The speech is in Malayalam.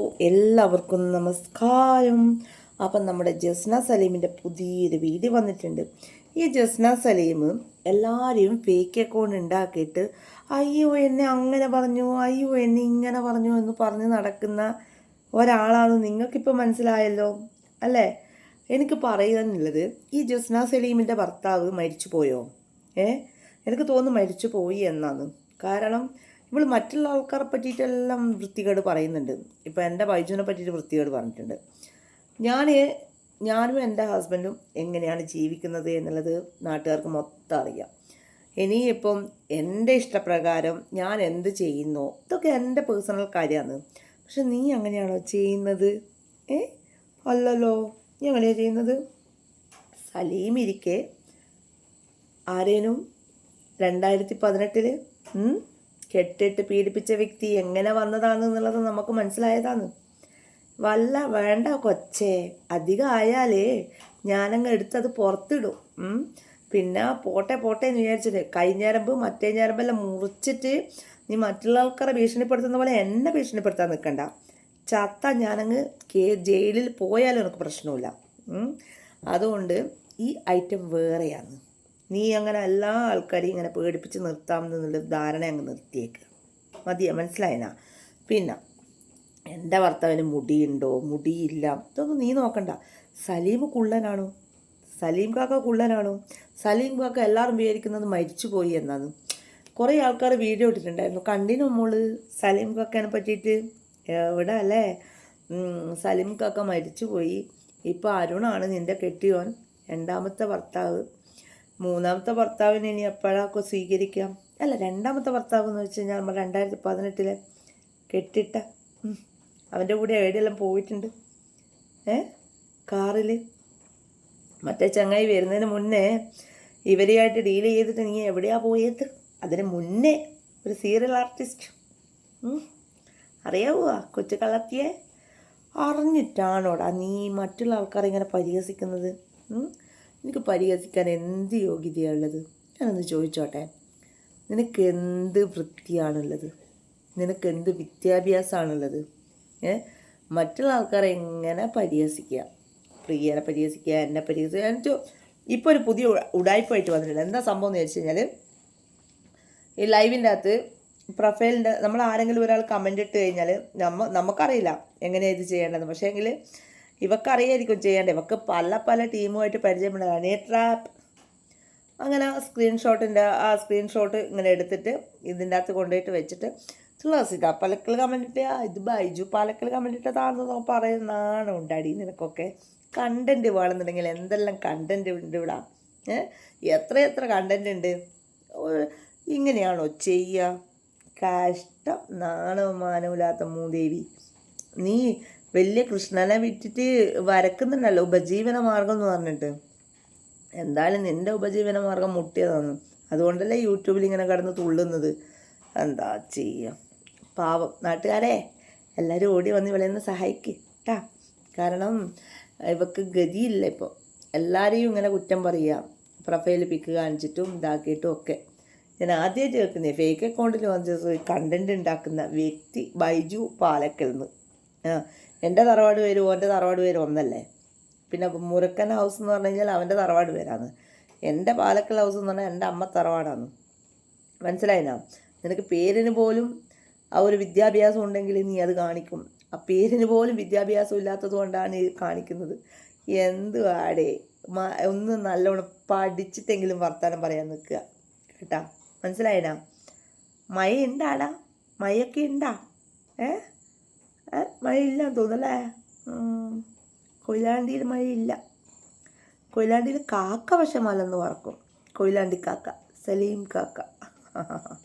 എല്ലാവർക്കും നമസ്കാരം. അപ്പം നമ്മുടെ ജസ്ന സലീമിന്റെ പുതിയൊരു വീഡിയോ വന്നിട്ടുണ്ട്. ഈ ജസ്ന സലീം എല്ലാവരെയും ഫേക്ക് അക്കൗണ്ട് ഉണ്ടാക്കിയിട്ട് അയ്യോ എന്നെ അങ്ങനെ പറഞ്ഞു അയ്യോ എന്നെ ഇങ്ങനെ പറഞ്ഞു എന്ന് പറഞ്ഞ് നടക്കുന്ന ഒരാളാണ് നിങ്ങൾക്കിപ്പോൾ മനസ്സിലായല്ലോ അല്ലേ? എനിക്ക് പറയാനുള്ളത് ഈ ജസ്ന സലീമിന്റെ ഭർത്താവ് മരിച്ചു പോയോ ഏ? എനിക്ക് തോന്നുന്നു മരിച്ചു പോയി എന്നാണ്. കാരണം ഇവൾ മറ്റുള്ള ആൾക്കാരെ പറ്റിയിട്ടെല്ലാം വൃത്തികേട് പറയുന്നുണ്ട്. ഇപ്പോൾ എന്റെ ബൈജുവിനെ പറ്റിയിട്ട് വൃത്തികേട് പറഞ്ഞിട്ടുണ്ട്. ഞാൻ ഞാനും എന്റെ ഹസ്ബൻഡും എങ്ങനെയാണ് ജീവിക്കുന്നത് എന്നുള്ളത് നാട്ടുകാർക്ക് മൊത്തം അറിയാം. ഇനിയിപ്പം എന്റെ ഇഷ്ടപ്രകാരം ഞാൻ എന്ത് ചെയ്യുന്നു ഇതൊക്കെ എന്റെ പേഴ്സണൽ കാര്യമാണ്. പക്ഷെ നീ അങ്ങനെയാണോ ചെയ്യുന്നത്? ഏ? അല്ലല്ലോ നീ അങ്ങനെയാണ് ചെയ്യുന്നത്? സലീം ഇരിക്കെ ആരേനും രണ്ടായിരത്തി പതിനെട്ടിൽ കെട്ടിട്ട് പീഡിപ്പിച്ച വ്യക്തി എങ്ങനെ വന്നതാണ് എന്നുള്ളത് നമുക്ക് മനസ്സിലായതാണ്. വല്ല വേണ്ട കൊച്ചേ അധികം ആയാലേ ഞാനങ്ങ് എടുത്തത് പുറത്തിടും. പിന്നെ പോട്ടെ പോട്ടെ എന്ന് വിചാരിച്ചിട്ട് കൈ ഞരമ്പ് മറ്റേ ഞരമ്പെല്ലാം മുറിച്ചിട്ട് നീ മറ്റുള്ള ആൾക്കാരെ ഭീഷണിപ്പെടുത്തുന്ന പോലെ എന്നെ ഭീഷണിപ്പെടുത്താൻ നിൽക്കണ്ട. ചത്ത ഞാനങ്ങ് കേ ജയിലിൽ പോയാലും എനിക്ക് പ്രശ്നമില്ല. അതുകൊണ്ട് ഈ ഐറ്റം വേറെയാണ്. നീ അങ്ങനെ എല്ലാ ആൾക്കാരെയും ഇങ്ങനെ പേടിപ്പിച്ച് നിർത്താം എന്നുള്ള ധാരണ അങ്ങ് നിർത്തിയേക്ക്. മതിയാ മനസ്സിലായനാ? പിന്നെ എന്റെ ഭർത്താവിന് മുടിയുണ്ടോ? മുടിയില്ല. ഇതൊന്നും നീ നോക്കണ്ട. സലീം കുള്ളനാണോ? സലീം കാക്ക കുള്ളനാണോ? സലീം കാക്ക എല്ലാവരും വിചാരിക്കുന്നത് മരിച്ചു പോയി എന്നാണ്. കുറേ ആൾക്കാർ വീഡിയോ ഇട്ടിട്ടുണ്ടായിരുന്നു. കണ്ടിനു മോൾ? സലീം കാക്കനെ പറ്റിയിട്ട്? എവിടെ അല്ലേ? സലീം കാക്ക മരിച്ചു പോയി. ഇപ്പോൾ അരുണാണ് നിന്റെ കെട്ടിയോൻ. രണ്ടാമത്തെ ഭർത്താവ്. മൂന്നാമത്തെ ഭർത്താവിനെ ഇനി എപ്പോഴൊക്കെ സ്വീകരിക്കാം അല്ല രണ്ടാമത്തെ ഭർത്താവ് എന്ന് വെച്ച് കഴിഞ്ഞാൽ നമ്മൾ രണ്ടായിരത്തി പതിനെട്ടിലെ കെട്ടിട്ട. അവന്റെ കൂടെ എവിടെയെല്ലാം പോയിട്ടുണ്ട് ഏ കാറിൽ മറ്റേ ചങ്ങായി വരുന്നതിന് മുന്നേ ഇവരെയായിട്ട് ഡീൽ ചെയ്തിട്ട് നീ എവിടെയാ പോയത് അതിന് മുന്നേ ഒരു സീരിയൽ ആർട്ടിസ്റ്റ്. അറിയാവോ കൊച്ചു കളത്തിയെ അറിഞ്ഞിട്ടാണോടാ നീ മറ്റുള്ള ആൾക്കാരെ ഇങ്ങനെ പരിഹസിക്കുന്നത്? എനിക്ക് പരിഹസിക്കാൻ എന്ത് യോഗ്യതയാണുള്ളത്? ഞാനൊന്ന് ചോദിച്ചോട്ടെ. നിനക്ക് എന്ത് വൃത്തിയാണുള്ളത്? നിനക്ക് എന്ത് വിദ്യാഭ്യാസമാണുള്ളത്? ഏ? മറ്റുള്ള ആൾക്കാരെ എങ്ങനെ പരിഹസിക്കുക? പ്രിയനെ പരിഹസിക്കുക എന്നെ പരിഹസിക്കുക. എന്നിട്ട് ഇപ്പോൾ ഒരു പുതിയ ഉടായ്പായിട്ട് വന്നിട്ടുണ്ട്. എന്താ സംഭവം എന്ന് വെച്ച് കഴിഞ്ഞാൽ ഈ ലൈവിന്റെ അകത്ത് പ്രൊഫൈലിന്റെ നമ്മൾ ആരെങ്കിലും ഒരാൾ കമന്റ് ഇട്ട് കഴിഞ്ഞാൽ നമ്മ നമുക്കറിയില്ല എങ്ങനെയാണ് ഇത് ചെയ്യേണ്ടത് പക്ഷേ എങ്കിൽ ഇവക്കറിയായിരിക്കും ചെയ്യേണ്ടത് ഇവക്ക് പല പല ടീമുമായിട്ട് പരിചയമുള്ളതാണ്. ഈ ട്രാപ്പ് അങ്ങനെ സ്ക്രീൻഷോട്ടിന്റെ ആ സ്ക്രീൻഷോട്ട് ഇങ്ങനെ എടുത്തിട്ട് ഇതിന്റെ അകത്ത് കൊണ്ടുപോയിട്ട് വെച്ചിട്ട് തുളസിത പാലക്കൽ കമന്റിട്ട് ഇത് ബൈജു പാലക്കൽ കമന്റിട്ടതാണെന്ന് ഇട്ടതാണെന്ന് പറയുന്നതാണ് ഉണ്ടാടി നിനക്കൊക്കെ. കണ്ടന്റ് വേണമെന്നുണ്ടെങ്കിൽ എന്തെല്ലാം കണ്ടന്റ് ഉണ്ട് ഇവിടെ? എത്ര എത്ര കണ്ടന്റ് ഉണ്ട്? ഇങ്ങനെയാണോ ചെയ്യുക കഷ്ടം. നാണവും മാനവുമില്ലാത്ത മൂദേവി. നീ വലിയ കൃഷ്ണനെ വിറ്റിട്ട് വരക്കുന്നുണ്ടല്ലോ ഉപജീവന മാർഗം എന്ന് പറഞ്ഞിട്ട്. എന്തായാലും നിന്റെ ഉപജീവന മാർഗം മുട്ടിയതാണ്. അതുകൊണ്ടല്ലേ യൂട്യൂബിൽ ഇങ്ങനെ കിടന്ന് തുള്ളുന്നത്. എന്താ ചെയ്യുക പാവം. നാട്ടുകാരെ എല്ലാവരും ഓടി വന്ന് ഇവളെ ഒന്ന് സഹായിക്ക് കേട്ടാ കാരണം ഇവക്ക് ഗതിയില്ല ഇപ്പോൾ എല്ലാവരെയും ഇങ്ങനെ കുറ്റം പറയുക പ്രൊഫൈൽ പിക്ക് കാണിച്ചിട്ടും ഇതാക്കിയിട്ടും ഒക്കെ. ഞാൻ ആദ്യമായിട്ട് കേൾക്കുന്നത് ഫേക്ക് അക്കൗണ്ടിൽ വന്ന് കണ്ടന്റ് ഉണ്ടാക്കുന്ന വ്യക്തി ബൈജു പാലക്കൽ നിന്ന് എന്റെ തറവാട് പേര് ഓന്റെ തറവാട് പേര് ഒന്നല്ലേ? പിന്നെ മുരക്കൻ ഹൗസ് എന്ന് പറഞ്ഞു കഴിഞ്ഞാൽ അവന്റെ തറവാട് പേരാണ്. എന്റെ പാലക്കൽ ഹൗസ് എന്ന് പറഞ്ഞാൽ എന്റെ അമ്മ തറവാടാണ്. മനസ്സിലായിനാ? നിനക്ക് പേരിന് പോലും ആ ഒരു വിദ്യാഭ്യാസം ഉണ്ടെങ്കിൽ നീ അത് കാണിക്കും. ആ പേരിന് പോലും വിദ്യാഭ്യാസം ഇല്ലാത്തത് കൊണ്ടാണ് ഈ കാണിക്കുന്നത്. എന്ത് ആടേ? ഒന്ന് നല്ലോണം പഠിച്ചിട്ടെങ്കിലും വർത്തമാനം പറയാൻ നിൽക്കുക. കേട്ടാ? മനസ്സിലായിനാ? മഴ ഉണ്ടാടാ മഴയൊക്കെ ഉണ്ടാ ഏഹ് മഴയില്ലാന്ന് തോന്നല്ലേ. കൊയിലാണ്ടിയിൽ മഴയില്ല. കൊയിലാണ്ടിയിൽ കാക്ക പക്ഷെ മലന്ന് പറക്കും. കൊയിലാണ്ടി കാക്ക സലീം കാക്ക.